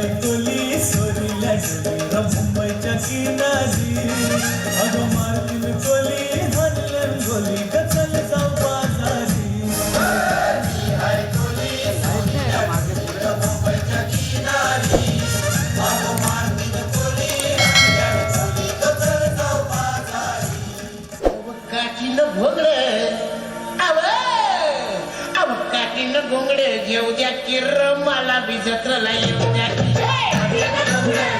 मी ऐकली सोरीला शरीरा मुंबईच्या किनारी. अगं मारतील कोली हल्लन गोली कचल जाऊ बाजारी. काठीनं घोंगडे आव आव घोंगडे घेऊ द्या किर मला बी जत्रला येऊ द्या.